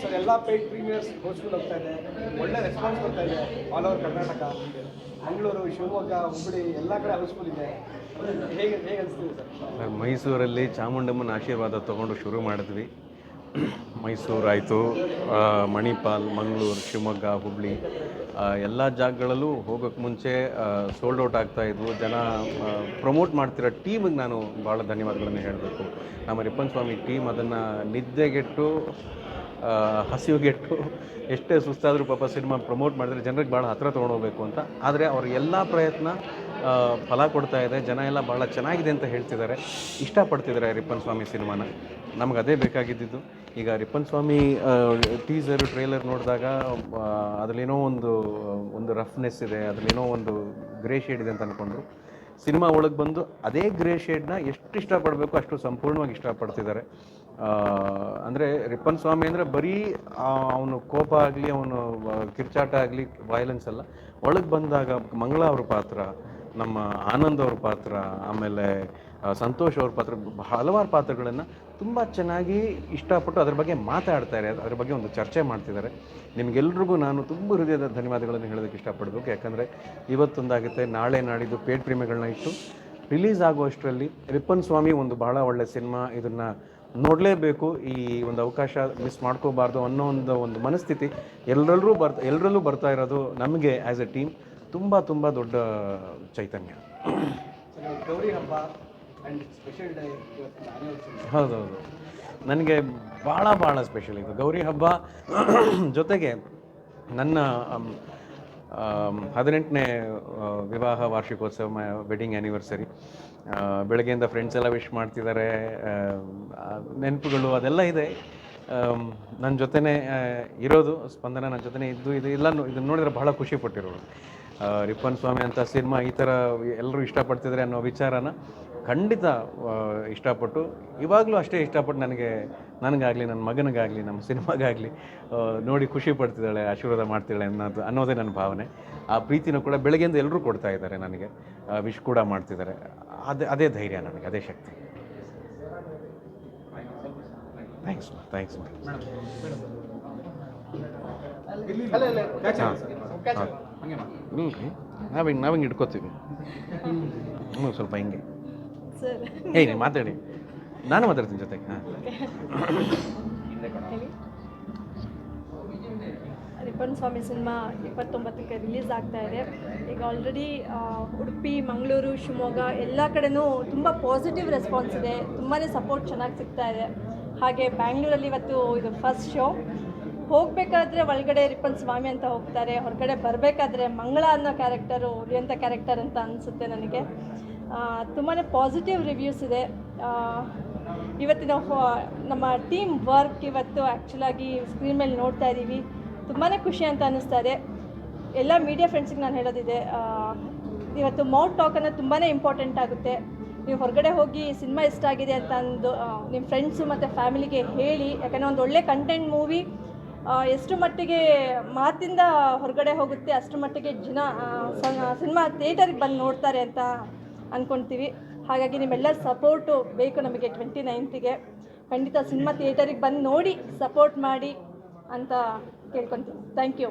Sir, ಎಲ್ಲ paid premieres ಕೋಚ್ಗಳು ಹೋಗ್ತಾ ಇದೆ. ಒಳ್ಳೆ ರೆಸ್ಪಾನ್ಸ್ ಬರ್ತಾ ಇದೆ ಆಲ್ ಓವರ್ ಕರ್ನಾಟಕ. ಮಂಗಳೂರು, ಶಿವಮೊಗ್ಗ, ಹುಬ್ಬಳ್ಳಿ, ಎಲ್ಲ ಕಡೆ ಹೌಸ್ಫುಲ್ ಇದೆ. ಹೇಗೆ ಹೇಗೆ ಅನಿಸ್ತಿದೆ ಸರ್, ಮೈಸೂರಲ್ಲಿ ಚಾಮುಂಡಮ್ಮನ ಆಶೀರ್ವಾದ ತೊಗೊಂಡು ಶುರು ಮಾಡಿದ್ವಿ. ಮೈಸೂರು ಆಯಿತು ಮಣಿಪಾಲ್, ಮಂಗಳೂರು, ಶಿವಮೊಗ್ಗ, ಹುಬ್ಳಿ ಎಲ್ಲ ಜಾಗಗಳಲ್ಲೂ ಹೋಗೋಕ್ಕೆ ಮುಂಚೆ ಸೋಲ್ಡ್ ಔಟ್ ಆಗ್ತಾ ಇದ್ವು. ಜನ ಪ್ರಮೋಟ್ ಮಾಡ್ತಿರೋ ಟೀಮಿಗೆ ನಾನು ಭಾಳ ಧನ್ಯವಾದಗಳನ್ನು ಹೇಳಬೇಕು. ನಮ್ಮ ರಿಪ್ಪನ್ ಸ್ವಾಮಿ ಟೀಮ್ ಅದನ್ನು ನಿದ್ದೆಗೆಟ್ಟು ಹಸಿವುಗೆಟ್ಟು ಎಷ್ಟೇ ಸುಸ್ತಾದರೂ ಪಾಪ ಸಿನಿಮಾ ಪ್ರಮೋಟ್ ಮಾಡಿದ್ರೆ ಜನರಿಗೆ ಭಾಳ ಹತ್ತಿರ ತೊಗೊಂಡೋಗ್ಬೇಕು ಅಂತ. ಆದರೆ ಅವ್ರ ಎಲ್ಲ ಪ್ರಯತ್ನ ಫಲ ಕೊಡ್ತಾ ಇದೆ, ಜನ ಎಲ್ಲ ಭಾಳ ಚೆನ್ನಾಗಿದೆ ಅಂತ ಹೇಳ್ತಿದ್ದಾರೆ. ಇಷ್ಟಪಡ್ತಿದ್ದಾರೆ ರಿಪ್ಪನ್ ಸ್ವಾಮಿ ಸಿನಿಮಾನ? ನಮ್ಗೆ ಅದೇ ಬೇಕಾಗಿದ್ದಿದ್ದು. ಈಗ ರಿಪ್ಪನ್ ಸ್ವಾಮಿ ಟೀಸರ್ ಟ್ರೇಲರ್ ನೋಡಿದಾಗ ಅದರಲ್ಲೇನೋ ಒಂದು ಒಂದು ರಫ್ನೆಸ್ ಇದೆ, ಅದರಲ್ಲೇನೋ ಒಂದು ಗ್ರೇ ಶೇಡ್ ಇದೆ ಅಂತ ಅಂದ್ಕೊಂಡ್ರು ಸಿನಿಮಾ ಒಳಗೆ ಬಂದು ಅದೇ ಗ್ರೇ ಶೇಡ್ನ ಎಷ್ಟು ಇಷ್ಟಪಡಬೇಕು ಅಷ್ಟು ಸಂಪೂರ್ಣವಾಗಿ ಇಷ್ಟಪಡ್ತಿದ್ದಾರೆ. ಅಂದರೆ ರಿಪ್ಪನ್ ಸ್ವಾಮಿ ಅಂದರೆ ಬರೀ ಅವನು ಕೋಪ ಆಗಲಿ, ಅವನು ಕಿರ್ಚಾಟ ಆಗಲಿ ವೈಲೆನ್ಸ್ ಅಲ್ಲ. ಒಳಗೆ ಬಂದಾಗ ಮಂಗಳ ಅವ್ರ ಪಾತ್ರ ನಮ್ಮ ಆನಂದ್ ಅವ್ರ ಪಾತ್ರ, ಆಮೇಲೆ ಸಂತೋಷ್ ಅವ್ರ ಪಾತ್ರ, ಹಲವಾರು ಪಾತ್ರಗಳನ್ನು ತುಂಬ ಚೆನ್ನಾಗಿ ಇಷ್ಟಪಟ್ಟು ಅದ್ರ ಬಗ್ಗೆ ಮಾತಾಡ್ತಾರೆ ಅದ್ರ ಬಗ್ಗೆ ಒಂದು ಚರ್ಚೆ ಮಾಡ್ತಿದ್ದಾರೆ. ನಿಮಗೆಲ್ರಿಗೂ ನಾನು ತುಂಬ ಹೃದಯದ ಧನ್ಯವಾದಗಳನ್ನು ಹೇಳೋದಕ್ಕೆ ಇಷ್ಟಪಡಬೇಕು ಯಾಕಂದರೆ ಇವತ್ತೊಂದಾಗುತ್ತೆ, ನಾಳೆ ನಾಡಿದ್ದು ಪೇಡ್ ಪ್ರೇಮಿಗಳನ್ನ ಇಟ್ಟು ರಿಲೀಸ್ ಆಗುವಷ್ಟರಲ್ಲಿ ರಿಪ್ಪನ್ ಸ್ವಾಮಿ ಒಂದು ಬಹಳ ಒಳ್ಳೆ ಸಿನಿಮಾ ಇದನ್ನು ನೋಡಲೇಬೇಕು. ಈ ಒಂದು ಅವಕಾಶ ಮಿಸ್ ಮಾಡ್ಕೋಬಾರ್ದು ಅನ್ನೋ ಒಂದು ಒಂದು ಮನಸ್ಥಿತಿ ಎಲ್ಲರಲ್ಲೂ ಬರ್ತಾ ಎಲ್ಲರಲ್ಲೂ ಬರ್ತಾ ಇರೋದು ನಮಗೆ ಆ್ಯಸ್ ಎ ಟೀಮ್ ತುಂಬ ತುಂಬ ದೊಡ್ಡ ಚೈತನ್ಯ. ಗೌರಿ ಹಬ್ಬ ಹೌದೌದು. ನನಗೆ ಭಾಳ ಭಾಳ ಸ್ಪೆಷಲ್ ಇದು. ಗೌರಿ ಹಬ್ಬ ಜೊತೆಗೆ ನನ್ನ ಹದಿನೆಂಟನೇ ವಿವಾಹ ವಾರ್ಷಿಕೋತ್ಸವ ವೆಡ್ಡಿಂಗ್ ಆ್ಯನಿವರ್ಸರಿ ಬೆಳಗ್ಗೆಯಿಂದ ಫ್ರೆಂಡ್ಸ್ ಎಲ್ಲ ವಿಶ್ ಮಾಡ್ತಿದ್ದಾರೆ ನೆನಪುಗಳು ಅದೆಲ್ಲ ಇದೆ. ನನ್ನ ಜೊತೆನೇ ಇರೋದು ಸ್ಪಂದನ ನನ್ನ ಜೊತೆನೇ ಇದ್ದು ಇದು ಎಲ್ಲ ಇದನ್ನು ನೋಡಿದ್ರೆ ಬಹಳ ಖುಷಿ ಪಟ್ಟಿರೋರು ರಿಪ್ಪನ್ ಸ್ವಾಮಿ ಅಂತ ಸಿನಿಮಾ ಈ ಥರ ಎಲ್ಲರೂ ಇಷ್ಟಪಡ್ತಿದ್ರೆ ಅನ್ನೋ ವಿಚಾರನ ಖಂಡಿತ ಇಷ್ಟಪಟ್ಟು ಇವಾಗಲೂ ಅಷ್ಟೇ ಇಷ್ಟಪಟ್ಟು ನನಗೆ ನನಗಾಗಲಿ ನನ್ನ ಮಗನಿಗಾಗಲಿ ನಮ್ಮ ಸಿನಿಮಾಗಾಗಲಿ ನೋಡಿ ಖುಷಿ ಪಡ್ತಿದ್ದಾಳೆ ಆಶೀರ್ವಾದ ಮಾಡ್ತಿದ್ದಾಳೆ ಅನ್ನೋದು ಅನ್ನೋದೇ ನನ್ನ ಭಾವನೆ. ಆ ಪ್ರೀತಿನೂ ಕೂಡ ಬೆಳಗ್ಗೆಯಿಂದ ಎಲ್ಲರೂ ಕೊಡ್ತಾ ಇದ್ದಾರೆ ನನಗೆ ವಿಶ್ ಕೂಡ ಮಾಡ್ತಿದ್ದಾರೆ. ಅದೇ ಅದೇ ಧೈರ್ಯ ನನಗೆ ಅದೇ ಶಕ್ತಿ. ಥ್ಯಾಂಕ್ಸ್ ಥ್ಯಾಂಕ್ಸ್ ಹಾಂ. ಹಂಗೆ ನಾವು ಹಿಂಗೆ ನಾವು ಹಿಂಗೆ ಇಟ್ಕೋತೀವಿ ಹ್ಞೂ ಸ್ವಲ್ಪ ಹಿಂಗೆ. ಸರ್. ಏಯ್ ನೀವು ಮಾತಾಡಿ. ನಾನು ಮಾತಾಡ್ತೀನಿ ಜೊತೆಗೆ ಹಾಂ. ಹೇಳಿ. ರಿಪ್ಪನ್ ಸ್ವಾಮಿ ಸಿನಿಮಾ ಇಪ್ಪತ್ತೊಂಬತ್ತಕ್ಕೆ ರಿಲೀಸ್ ಆಗ್ತಾ ಇದೆ. ಈಗ ಆಲ್ರೆಡಿ ಉಡುಪಿ ಮಂಗಳೂರು ಶಿವಮೊಗ್ಗ ಎಲ್ಲ ಕಡೆನೂ ತುಂಬ ಪಾಸಿಟಿವ್ ರೆಸ್ಪಾನ್ಸ್ ಇದೆ. ತುಂಬಾ ಸಪೋರ್ಟ್ ಚೆನ್ನಾಗಿ ಸಿಗ್ತಾ ಇದೆ. ಹಾಗೆ ಬ್ಯಾಂಗ್ಳೂರಲ್ಲಿ ಇವತ್ತು ಇದು ಫಸ್ಟ್ ಶೋ ಹೋಗಬೇಕಾದ್ರೆ ಒಳಗಡೆ ರಿಪ್ಪನ್ ಸ್ವಾಮಿ ಅಂತ ಹೋಗ್ತಾರೆ, ಹೊರಗಡೆ ಬರಬೇಕಾದ್ರೆ ಮಂಗಳ ಅನ್ನೋ ಕ್ಯಾರೆಕ್ಟರು ಉಳಿಯಂಥ ಕ್ಯಾರೆಕ್ಟರ್ ಅಂತ ಅನಿಸುತ್ತೆ ನನಗೆ. ತುಂಬಾ ಪಾಸಿಟಿವ್ ರಿವ್ಯೂಸ್ ಇದೆ. ಇವತ್ತಿನ ನಮ್ಮ ಟೀಮ್ ವರ್ಕ್ ಇವತ್ತು ಆ್ಯಕ್ಚುಲಾಗಿ ಸ್ಕ್ರೀನ್ ಮೇಲೆ ನೋಡ್ತಾ ಇದ್ದೀವಿ ತುಂಬಾ ಖುಷಿ ಅಂತ ಅನ್ನಿಸ್ತಾ ಇದೆ. ಎಲ್ಲ ಮೀಡಿಯಾ ಫ್ರೆಂಡ್ಸಿಗೆ ನಾನು ಹೇಳೋದಿದೆ ಇವತ್ತು ಮೌಟ್ ಟಾಕ್ ತುಂಬಾ ಇಂಪಾರ್ಟೆಂಟ್ ಆಗುತ್ತೆ. ನೀವು ಹೊರಗಡೆ ಹೋಗಿ ಸಿನಿಮಾ ಇಷ್ಟ ಆಗಿದೆ ಅಂತ ಅಂದು ನಿಮ್ಮ ಫ್ರೆಂಡ್ಸು ಮತ್ತು ಫ್ಯಾಮಿಲಿಗೆ ಹೇಳಿ, ಯಾಕಂದರೆ ಒಂದು ಒಳ್ಳೆ ಕಂಟೆಂಟ್ ಮೂವಿ ಎಷ್ಟು ಮಟ್ಟಿಗೆ ಮಾತಿಂದ ಹೊರಗಡೆ ಹೋಗುತ್ತೆ, ಅಷ್ಟು ಮಟ್ಟಿಗೆ ಜನ ಸಿನಿಮಾ ಥಿಯೇಟರಿಗೆ ಬಂದು ನೋಡ್ತಾರೆ ಅಂತ ಅಂದ್ಕೊಳ್ತೀವಿ ಹಾಗಾಗಿ ನಿಮ್ಮೆಲ್ಲರ ಸಪೋರ್ಟು ಬೇಕು ನಮಗೆ ಟ್ವೆಂಟಿ ನೈನ್ತಿಗೆ. ಖಂಡಿತ ಸಿನಿಮಾ ಥಿಯೇಟರಿಗೆ ಬಂದು ನೋಡಿ, ಸಪೋರ್ಟ್ ಮಾಡಿ ಅಂತ ಕೇಳ್ಕೊತೀನಿ ಥ್ಯಾಂಕ್ ಯು.